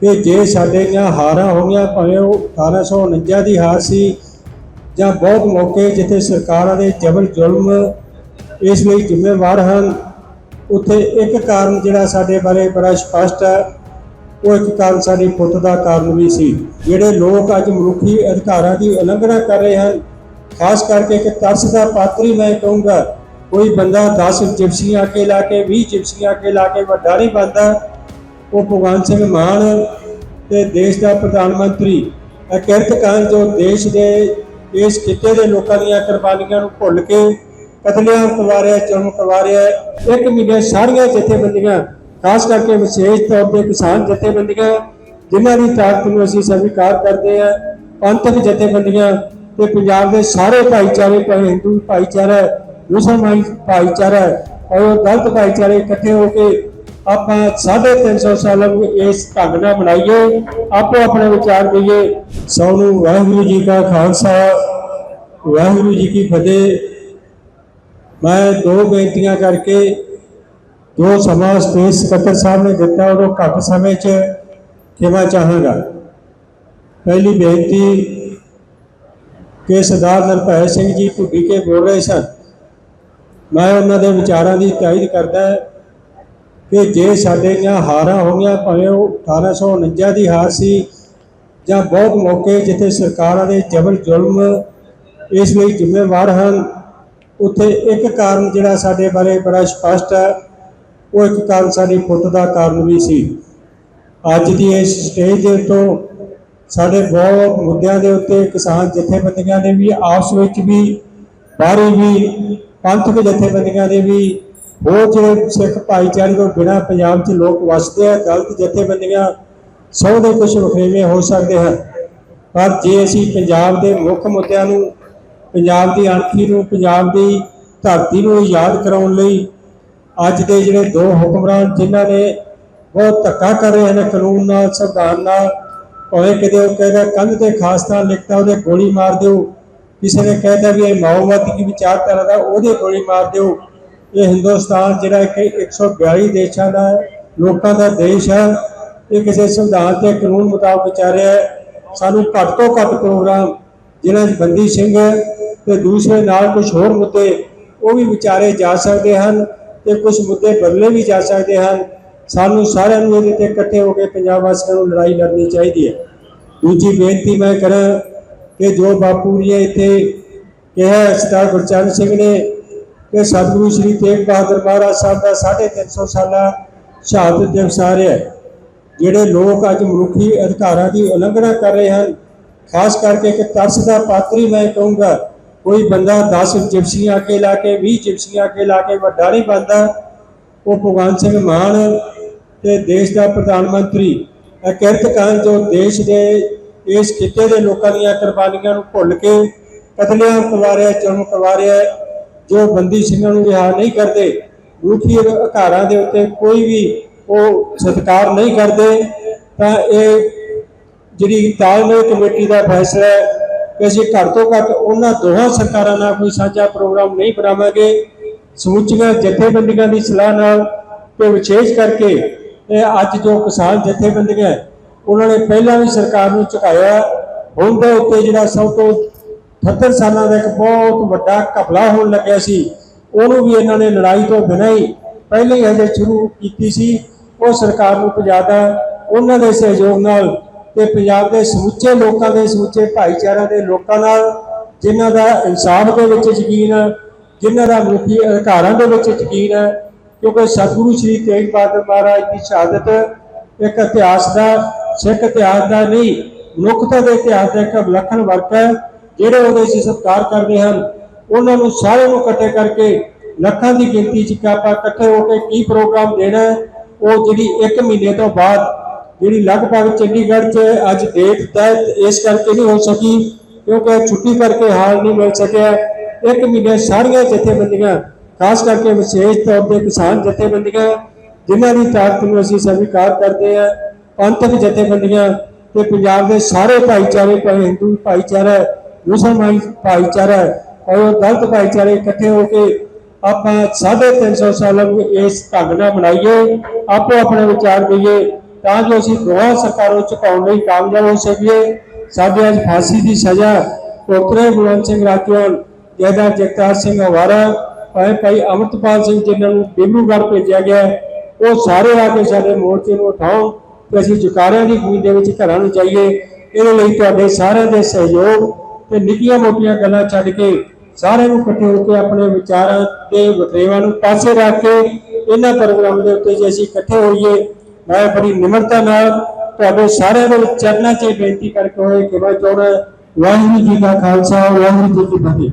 ਕਿ ਜੇ ਸਾਡੇ ਦੀਆਂ ਹਾਰਾਂ ਹੋਈਆਂ, ਭਾਵੇਂ ਉਹ 1849 ਦੀ ਹਾਰ ਸੀ ਜਾਂ ਬਹੁਤ ਮੌਕੇ ਜਿੱਥੇ ਸਰਕਾਰਾਂ ਦੇ ਜ਼ਬਰ ਜ਼ੁਲਮ ਇਸ ਲਈ ਜ਼ਿੰਮੇਵਾਰ ਹਨ, ਉੱਥੇ ਇੱਕ ਕਾਰਨ ਜਿਹੜਾ ਸਾਡੇ ਬਾਰੇ ਬੜਾ ਸਪਸ਼ਟ ਹੈ, ਉਹ ਇੱਕ ਕਾਰਨ ਸਾਡੀ ਪੁੱਤ ਦਾ ਕਾਰਨ ਵੀ ਸੀ। ਜਿਹੜੇ ਲੋਕ ਅੱਜ ਮਨੁੱਖੀ ਅਧਿਕਾਰਾਂ ਦੀ ਉਲੰਘਣਾ ਕਰ ਰਹੇ ਹਨ, ਖਾਸ ਕਰਕੇ ਇੱਕ ਤਰਸ ਦਾ ਪਾਤਰੀ ਮੈਂ ਕਹੂੰਗਾ, ਕੋਈ ਬੰਦਾ 10 ਜਿਪਸੀਆਂ ਕੇ ਲਾ ਕੇ 20 ਜਿਪਸੀਆਂ ਕੇ ਲਾ ਕੇ ਵੱਡਾ ਨਹੀਂ ਬਣਦਾ ਉਹ ਭਗਵਾਨ ਸਿੰਘ ਮਾਨ ਤੇ ਦੇਸ਼ ਦਾ ਪ੍ਰਧਾਨ ਮੰਤਰੀ ਕਿਰਤ ਕਰਨ ਜੋ ਦੇਸ਼ ਦੇ ਇਸ ਖਿੱਤੇ ਦੇ ਲੋਕਾਂ ਦੀਆਂ ਕੁਰਬਾਨੀਆਂ ਨੂੰ ਭੁੱਲ ਕੇ ਕਤਲੇਆਮ ਕਰਵਾ ਰਿਹਾ ਜਨਮ ਕਰਵਾ ਰਿਹਾ ਇੱਕ ਮਹੀਨੇ ਸਾਰੀਆਂ ਜਥੇਬੰਦੀਆਂ, ਖਾਸ ਕਰਕੇ ਵਿਸ਼ੇਸ਼ ਤੌਰ ਤੇ ਕਿਸਾਨ ਜਥੇਬੰਦੀਆਂ, ਜਿਨ੍ਹਾਂ ਦੀ ਤਾਕਤ ਨੂੰ ਅਸੀਂ ਸਵੀਕਾਰ ਕਰਦੇ ਹਾਂ, ਪੰਥਕ ਜਥੇਬੰਦੀਆਂ ਤੇ ਪੰਜਾਬ ਦੇ ਸਾਰੇ ਭਾਈਚਾਰੇ, ਭਾਵੇਂ ਹਿੰਦੂ ਭਾਈਚਾਰਾ ਮੁਸਲਮਾਨ ਭਾਈਚਾਰਾ ਔਰ ਗਲਤ ਭਾਈਚਾਰੇ ਇਕੱਠੇ ਹੋ ਕੇ ਆਪਾਂ 350 ਸਾਲਾਂ ਨੂੰ ਇਸ ਢੰਗ ਨਾਲ ਮਨਾਈਏ। ਆਪੋ ਆਪਣੇ ਵਿਚਾਰ ਦਈਏ ਸੋਨੂੰ ਵਾਹਿਗੁਰੂ ਜੀ ਕਾ ਖਾਲਸਾ, ਵਾਹਿਗੁਰੂ ਜੀ ਕੀ ਫਤਿਹ। ਮੈਂ ਦੋ ਬੇਨਤੀਆਂ ਕਰਕੇ ਜੋ ਸਮਾਂ ਸਟੇਜ ਸਕੱਤਰ ਸਾਹਿਬ ਨੇ ਦਿੱਤਾ ਉਹ ਘੱਟ ਸਮੇਂ 'ਚ ਖਿਮਾ ਚਾਹਾਂਗਾ। ਪਹਿਲੀ ਬੇਨਤੀ ਕਿ ਸਰਦਾਰ ਨਰਭੈ ਸਿੰਘ ਜੀ ਭੁੱਡੀ ਕੇ ਬੋਲ ਰਹੇ ਸਨ। ਮੈਂ ਉਹਨਾਂ ਦੇ ਵਿਚਾਰਾਂ ਦੀ ਤਾਇਦ ਕਰਦਾ ਕਿ ਜੇ ਸਾਡੇ ਦੀਆਂ ਹਾਰਾਂ ਹੋਈਆਂ ਭਾਵੇਂ ਉਹ 1849 ਦੀ ਹਾਰ ਸੀ ਜਾਂ ਬਹੁਤ ਮੌਕੇ ਜਿੱਥੇ ਸਰਕਾਰਾਂ ਦੇ ਜ਼ਬਰ ਜ਼ੁਲਮ ਇਸ ਲਈ ਜ਼ਿੰਮੇਵਾਰ ਹਨ, ਉੱਥੇ ਇੱਕ ਕਾਰਨ ਜਿਹੜਾ ਸਾਡੇ ਬਾਰੇ ਬੜਾ ਸਪਸ਼ਟ ਹੈ, ਉਹ ਇੱਕ ਕਾਰਨ ਸਾਡੀ ਪੁੱਤ ਦਾ ਕਾਰਨ ਵੀ ਸੀ। ਅੱਜ ਦੀ ਇਸ ਸਟੇਜ ਦੇ ਤੋਂ ਸਾਡੇ ਬਹੁਤ ਮੁੱਦਿਆਂ ਦੇ ਉੱਤੇ ਕਿਸਾਨ ਜਥੇਬੰਦੀਆਂ ਦੇ ਵੀ, ਆਪਸ ਵਿੱਚ ਵੀ, ਬਾਹਰੀ ਵੀ, ਪੰਥਕ ਜਥੇਬੰਦੀਆਂ ਦੇ ਵੀ ਹੋਰ ਜਿਹੜੇ ਸਿੱਖ ਭਾਈਚਾਰੇ ਤੋਂ ਬਿਨਾਂ ਪੰਜਾਬ 'ਚ ਲੋਕ ਵਸਦੇ ਆ, ਗਲਤ ਜਥੇਬੰਦੀਆਂ ਸੌ ਦੇ ਕੁਝ ਵਖਰੇਵੇਂ ਹੋ ਸਕਦੇ ਹਨ। ਪਰ ਜੇ ਅਸੀਂ ਪੰਜਾਬ ਦੇ ਮੁੱਖ ਮੁੱਦਿਆਂ ਨੂੰ, ਪੰਜਾਬ ਦੀ ਅਣਖੀ ਨੂੰ, ਪੰਜਾਬ ਦੀ ਧਰਤੀ ਨੂੰ ਯਾਦ ਕਰਾਉਣ ਲਈ ਅੱਜ ਦੇ ਜਿਹੜੇ ਦੋ ਹੁਕਮਰਾਨ ਜਿਨ੍ਹਾਂ ਨੇ ਬਹੁਤ ਧੱਕਾ ਕਰ ਰਹੇ ਹਨ, ਕਾਨੂੰਨ ਨਾਲ, ਸੰਵਿਧਾਨ ਨਾਲ, ਭਾਵੇਂ ਕਿਤੇ ਉਹ ਕਹਿੰਦਾ ਕੰਧ ਤੇ ਖਾਸ ਲਿਖਤਾ ਉਹਦੇ ਗੋਲੀ ਮਾਰ ਦਿਓ, ਕਿਸੇ ਨੇ ਕਹਿਤਾ ਵੀ ਇਹ ਮਾਓਵਾਦੀ ਦੀ ਵਿਚਾਰਧਾਰਾ ਦਾ ਉਹਦੇ ਗੋਲੀ ਮਾਰ ਦਿਓ ਇਹ ਹਿੰਦੁਸਤਾਨ ਜਿਹੜਾ ਕਿ 142 ਦੇਸ਼ਾਂ ਦਾ ਲੋਕਾਂ ਦਾ ਦੇਸ਼ ਹੈ, ਇਹ ਕਿਸੇ ਸੰਵਿਧਾਨ ਤੇ ਕਾਨੂੰਨ ਮੁਤਾਬਕ ਚੱਲ ਰਿਹਾ ਹੈ। ਸਾਨੂੰ ਘੱਟ ਤੋਂ ਘੱਟ ਪ੍ਰੋਗਰਾਮ ਜਿਨ੍ਹਾਂ 'ਚ ਬੰਦੀ ਸਿੰਘ ਤੇ ਦੂਸਰੇ ਨਾਲ ਕੁਝ ਹੋਰ ਮੁੱਦੇ ਉਹ ਵੀ ਵਿਚਾਰੇ ਜਾ ਸਕਦੇ ਹਨ ਤੇ ਕੁਝ ਮੁੱਦੇ ਬਦਲੇ ਵੀ ਜਾ ਸਕਦੇ ਹਨ। ਸਾਨੂੰ ਸਾਰਿਆਂ ਨੂੰ ਇਹਦੇ ਤੇ ਇਕੱਠੇ ਹੋ ਕੇ ਪੰਜਾਬ ਵਾਸੀਆਂ ਨੂੰ ਲੜਾਈ ਲੜਨੀ ਚਾਹੀਦੀ ਹੈ। ਦੂਜੀ ਬੇਨਤੀ ਮੈਂ ਕਰਾਂ ਕਿ ਜੋ ਬਾਪੂ ਜੀ ਇੱਥੇ ਕਿਹਾ ਸਰਦਾਰ ਗੁਰਚਰਨ ਸਿੰਘ ਨੇ ਕਿ ਸਤਿਗੁਰੂ ਸ੍ਰੀ ਤੇਗ ਬਹਾਦਰ ਮਹਾਰਾਜ ਸਾਹਿਬ ਦਾ 350 ਸਾਲਾ ਸ਼ਹਾਦਤ ਦਿਵਸ ਆ ਰਿਹਾ ਹੈ, ਜਿਹੜੇ ਲੋਕ ਅੱਜ ਮਨੁੱਖੀ ਅਧਿਕਾਰਾਂ ਦੀ ਉਲੰਘਣਾ ਕਰ ਰਹੇ ਹਨ, ਖਾਸ ਕਰਕੇ ਇੱਕ ਤਰਸ ਦਾ ਪਾਤਰੀ ਮੈਂ ਕਹੂੰਗਾ, ਕੋਈ ਬੰਦਾ 10 ਜਿਪਸੀਆਂ ਕੇ ਲਾ ਕੇ 20 ਜਿਪਸੀਆਂ ਕੇ ਲਾ ਕੇ ਵੱਡਾ ਨਹੀਂ ਬਣਦਾ, ਉਹ ਭਗਵਾਨ ਸਿੰਘ ਮਾਨ ਤੇ ਦੇਸ਼ ਦਾ ਪ੍ਰਧਾਨ ਮੰਤਰੀ, ਇਹ ਕਿਰਤ ਕਾਨ ਜੋ ਦੇਸ਼ ਦੇ ਇਸ ਖਿੱਤੇ ਦੇ ਲੋਕਾਂ ਦੀਆਂ ਕੁਰਬਾਨੀਆਂ ਨੂੰ ਭੁੱਲ ਕੇ ਕਤਲੇਆਮ ਕਰਵਾ ਰਿਹਾ ਜਨਮ ਕਰਵਾ ਰਿਹਾ ਜੋ ਬੰਦੀ ਸਿੰਘਾਂ ਨੂੰ ਰਿਹਾ ਨਹੀਂ ਕਰਦੇ ਮਨੁੱਖੀ ਅਧਿਕਾਰਾਂ ਦੇ ਉੱਤੇ ਕੋਈ ਵੀ ਉਹ ਸਤਿਕਾਰ ਨਹੀਂ ਕਰਦੇ, ਤਾਂ ਇਹ ਜਿਹੜੀ ਤਾਲਮੇਲ ਕਮੇਟੀ ਦਾ ਫੈਸਲਾ ਹੈ ਕਿ ਅਸੀਂ ਘੱਟ ਤੋਂ ਘੱਟ ਉਹਨਾਂ ਦੋਹਾਂ ਸਰਕਾਰਾਂ ਨਾਲ ਕੋਈ ਸਾਂਝਾ ਪ੍ਰੋਗਰਾਮ ਨਹੀਂ ਬਣਾਵਾਂਗੇ। ਸਮੁੱਚੀਆਂ ਜਥੇਬੰਦੀਆਂ ਦੀ ਸਲਾਹ ਨਾਲ ਤੇ ਵਿਸ਼ੇਸ਼ ਕਰਕੇ ਇਹ ਅੱਜ ਜੋ ਕਿਸਾਨ ਜਥੇਬੰਦੀਆਂ, ਉਹਨਾਂ ਨੇ ਪਹਿਲਾਂ ਵੀ ਸਰਕਾਰ ਨੂੰ ਝੁਕਾਇਆ, ਹੁਣ ਦੇ ਉੱਤੇ ਜਿਹੜਾ ਸਭ ਤੋਂ 78 ਸਾਲਾਂ ਦਾ ਇੱਕ ਬਹੁਤ ਵੱਡਾ ਘਪਲਾ ਹੋਣ ਲੱਗਿਆ ਸੀ। ਉਹਨੂੰ ਵੀ ਇਹਨਾਂ ਨੇ ਲੜਾਈ ਤੋਂ ਬਿਨਾਂ ਹੀ ਪਹਿਲਾਂ ਹੀ ਹਜੇ ਸ਼ੁਰੂ ਕੀਤੀ ਸੀ। ਉਹ ਸਰਕਾਰ ਨੂੰ ਪੰਜਾਬ ਦਾ ਉਹਨਾਂ ਦੇ ਸਹਿਯੋਗ ਨਾਲ ਤੇ ਪੰਜਾਬ ਦੇ ਸਮੁੱਚੇ ਲੋਕਾਂ ਦੇ ਸਮੁੱਚੇ ਭਾਈਚਾਰਿਆਂ ਦੇ ਲੋਕਾਂ ਨਾਲ, ਜਿਨ੍ਹਾਂ ਦਾ ਇਨਸਾਫ ਦੇ ਵਿੱਚ ਯਕੀਨ ਹੈ ਜਿਨ੍ਹਾਂ ਦਾ ਮਨੁੱਖੀ ਅਧਿਕਾਰਾਂ ਦੇ ਵਿੱਚ ਯਕੀਨ ਹੈ ਕਿਉਂਕਿ ਸਤਿਗੁਰੂ ਸ੍ਰੀ ਤੇਗ ਬਹਾਦਰ ਮਹਾਰਾਜ ਦੀ ਸ਼ਹਾਦਤ ਇੱਕ ਇਤਿਹਾਸ ਦਾ, ਸਿੱਖ ਇਤਿਹਾਸ ਦਾ ਨਹੀਂ, ਮਨੁੱਖਤਾ ਦੇ ਇਤਿਹਾਸ ਦਾ ਇੱਕ ਵਿਲੱਖਣ ਵਰਕ ਹੈ। ਜਿਹੜੇ ਉਹਦੇ ਅਸੀਂ ਸਤਿਕਾਰ ਕਰਦੇ ਹਨ ਉਹਨਾਂ ਨੂੰ ਸਾਰਿਆਂ ਨੂੰ ਇਕੱਠੇ ਕਰਕੇ ਲੱਖਾਂ ਦੀ ਗਿਣਤੀ 'ਚ ਕਿ ਆਪਾਂ ਇਕੱਠੇ ਹੋ ਕੇ ਕੀ ਪ੍ਰੋਗਰਾਮ ਦੇਣਾ ਉਹ ਜਿਹੜੀ 1 ਮਹੀਨੇ ਤੋਂ ਬਾਅਦ ਜਿਹੜੀ ਲਗਭਗ ਚੰਡੀਗੜ੍ਹ 'ਚ ਅੱਜ ਡੇਟ ਤਹਿਤ ਇਸ ਕਰਕੇ ਨਹੀਂ ਹੋ ਸਕੀ, ਕਿਉਂਕਿ ਛੁੱਟੀ ਕਰਕੇ ਹਾਲ ਨਹੀਂ ਮਿਲ ਸਕਿਆ। ਇੱਕ ਮਹੀਨੇ ਸਾਰੀਆਂ ਜਥੇਬੰਦੀਆਂ, ਖਾਸ ਕਰਕੇ ਵਿਸ਼ੇਸ਼ ਤੌਰ ਤੇ ਕਿਸਾਨ ਜਥੇਬੰਦੀਆਂ, ਜਿਨ੍ਹਾਂ ਦੀ ਤਾਕਤ ਨੂੰ ਅਸੀਂ ਸਵੀਕਾਰ ਕਰਦੇ ਹਾਂ, ਪੰਥਕ ਜਥੇਬੰਦੀਆਂ ਤੇ ਪੰਜਾਬ ਦੇ ਸਾਰੇ ਭਾਈਚਾਰੇ, ਭਾਵੇਂ ਹਿੰਦੂ ਭਾਈਚਾਰਾ ਹੈ, ਮੁਸਲਮਾਨ ਭਾਈਚਾਰਾ ਹੈ, ਔਰ ਦਲਿਤ ਭਾਈਚਾਰੇ ਇਕੱਠੇ ਹੋ ਕੇ ਆਪਾਂ 350 ਸਾਲਾਂ ਨੂੰ ਇਸ ਢੰਗ ਨਾਲ ਮਨਾਈਏ ਆਪੋ ਆਪਣੇ ਵਿਚਾਰ ਦਈਏ ਤਾਂ ਜੋ ਅਸੀਂ ਦੋਹਾਂ ਸਰਕਾਰਾਂ ਨੂੰ ਝੁਕਾਉਣ ਲਈ ਕਾਮਯਾਬ ਹੋ ਸਕੀਏ। ਸਾਡੇ ਅੱਜ ਫਾਂਸੀ ਦੀ ਸਜ਼ਾ ਕੋਤਰੇ ਗੁਰਵੰਤ ਸਿੰਘ ਰਾਜੋਨ ਜੈਦਾ ਜਗਤਾਰ ਸਿੰਘ ਹਵਾਰਾ ਭਾਈ ਭਾਈ ਅਮਰਤਪਾਲ ਸਿੰਘ ਜਿਨ੍ਹਾਂ ਨੂੰ ਡਿਬਰੂਗੜ੍ਹ ਭੇਜਿਆ ਗਿਆ ਹੈ, ਉਹ ਸਾਰੇ ਆ ਕੇ ਸਾਡੇ ਮੋਰਚੇ ਨੂੰ ਉਠਾਉਣ ਤੇ ਅਸੀਂ ਜੁਕਾਰਿਆਂ ਦੀ ਗੂੰਜ ਦੇ ਵਿੱਚ ਘਰਾਂ ਨੂੰ ਜਾਈਏ। ਇਹਦੇ ਲਈ ਤੁਹਾਡੇ ਸਾਰਿਆਂ ਦੇ ਸਹਿਯੋਗ ਤੇ ਨਿੱਕੀਆਂ ਮੋਟੀਆਂ ਗੱਲਾਂ ਛੱਡ ਕੇ ਸਾਰਿਆਂ ਨੂੰ ਇਕੱਠੇ ਹੋ ਕੇ ਆਪਣੇ ਵਿਚਾਰਾਂ ਤੇ ਵਖਰੇਵਾਂ ਨੂੰ ਪਾਸੇ ਰੱਖ ਕੇ ਇਹਨਾਂ ਪ੍ਰੋਗਰਾਮ ਦੇ ਉੱਤੇ ਜੇ ਅਸੀਂ ਇਕੱਠੇ ਹੋਈਏ, ਮੈਂ ਬੜੀ ਨਿਮਰਤਾ ਨਾਲ ਤੁਹਾਡੇ ਸਾਰਿਆਂ ਦੇ ਚਰਨਾਂ 'ਚ ਬੇਨਤੀ ਕਰਕੇ ਹੋਏ ਕਿ ਮੈਂ ਚਾਹੁੰਦਾ ਵਾਹਿਗੁਰੂ ਜੀ ਕਾ ਖਾਲਸਾ, ਵਾਹਿਗੁਰੂ ਜੀ ਕੀ ਫਤਿਹ।